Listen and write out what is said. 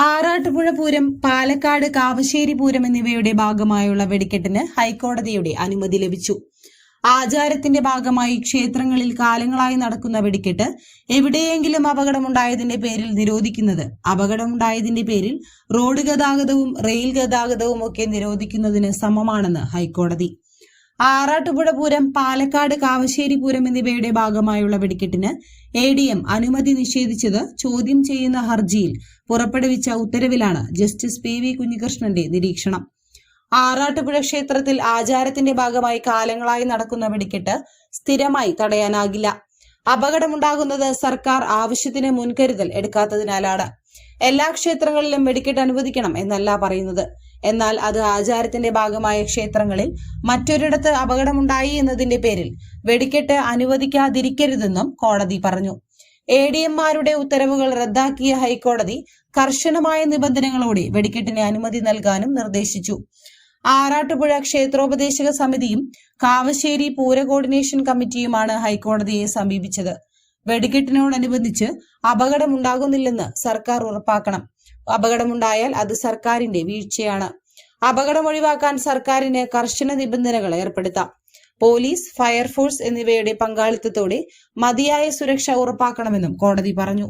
ആറാട്ടുപുഴ പൂരം പാലക്കാട് കാവശ്ശേരി പൂരം എന്നിവയുടെ ഭാഗമായുള്ള വെടിക്കെട്ടിന് ഹൈക്കോടതിയുടെ അനുമതി ലഭിച്ചു. ആചാരത്തിന്റെ ഭാഗമായി ക്ഷേത്രങ്ങളിൽ കാലങ്ങളായി നടക്കുന്ന വെടിക്കെട്ട് എവിടെയെങ്കിലും അപകടമുണ്ടായതിന്റെ പേരിൽ നിരോധിക്കുന്നത്. അപകടമുണ്ടായതിന്റെ പേരിൽ റോഡ് ഗതാഗതവും റെയിൽ ഗതാഗതവും ഒക്കെ നിരോധിക്കുന്നതിന് സമമാണെന്ന് ഹൈക്കോടതി. ആറാട്ടുപുഴ പൂരം പാലക്കാട് കാവശ്ശേരി പൂരം എന്നിവയുടെ ഭാഗമായുള്ള വെടിക്കെട്ടിന് എ ഡി എം അനുമതി നിഷേധിച്ചത് ചോദ്യം ചെയ്യുന്ന ഹർജിയിൽ പുറപ്പെടുവിച്ച ഉത്തരവിലാണ് ജസ്റ്റിസ് പി വി കുഞ്ഞികൃഷ്ണന്റെ നിരീക്ഷണം. ആറാട്ടുപുഴ ക്ഷേത്രത്തിൽ ആചാരത്തിന്റെ ഭാഗമായി കാലങ്ങളായി നടക്കുന്ന വെടിക്കെട്ട് സ്ഥിരമായി തടയാനാകില്ല. അപകടമുണ്ടാകുന്നത് സർക്കാർ ആവശ്യത്തിന് മുൻകരുതൽ എടുക്കാത്തതിനാലാണ്. എല്ലാ ക്ഷേത്രങ്ങളിലും വെടിക്കെട്ട് അനുവദിക്കണം എന്നല്ല പറയുന്നത്. എന്നാൽ അത് ആചാരത്തിന്റെ ഭാഗമായ ക്ഷേത്രങ്ങളിൽ മറ്റൊരിടത്ത് അപകടമുണ്ടായി എന്നതിന്റെ പേരിൽ വെടിക്കെട്ട് അനുവദിക്കാതിരിക്കരുതെന്നും കോടതി പറഞ്ഞു. എ ഡി എംമാരുടെ ഉത്തരവുകൾ റദ്ദാക്കിയ ഹൈക്കോടതി കർശനമായ നിബന്ധനകളോടെ വെടിക്കെട്ടിന് അനുമതി നൽകാനും നിർദ്ദേശിച്ചു. ആറാട്ടുപുഴ ക്ഷേത്രോപദേശക സമിതിയും കാവശ്ശേരി പൂര കോർഡിനേഷൻ കമ്മിറ്റിയുമാണ് ഹൈക്കോടതിയെ സമീപിച്ചത്. വെടിക്കെട്ടിനോടനുബന്ധിച്ച് അപകടമുണ്ടാകുന്നില്ലെന്ന് സർക്കാർ ഉറപ്പാക്കണം. അപകടമുണ്ടായാൽ അത് സർക്കാരിന്റെ വീഴ്ചയാണ്. അപകടം ഒഴിവാക്കാൻ സർക്കാരിന് കർശന നിബന്ധനകൾ ഏർപ്പെടുത്താം. പോലീസ് ഫയർഫോഴ്സ് എന്നിവയുടെ പങ്കാളിത്തത്തോടെ മതിയായ സുരക്ഷ ഉറപ്പാക്കണമെന്നും കോടതി പറഞ്ഞു.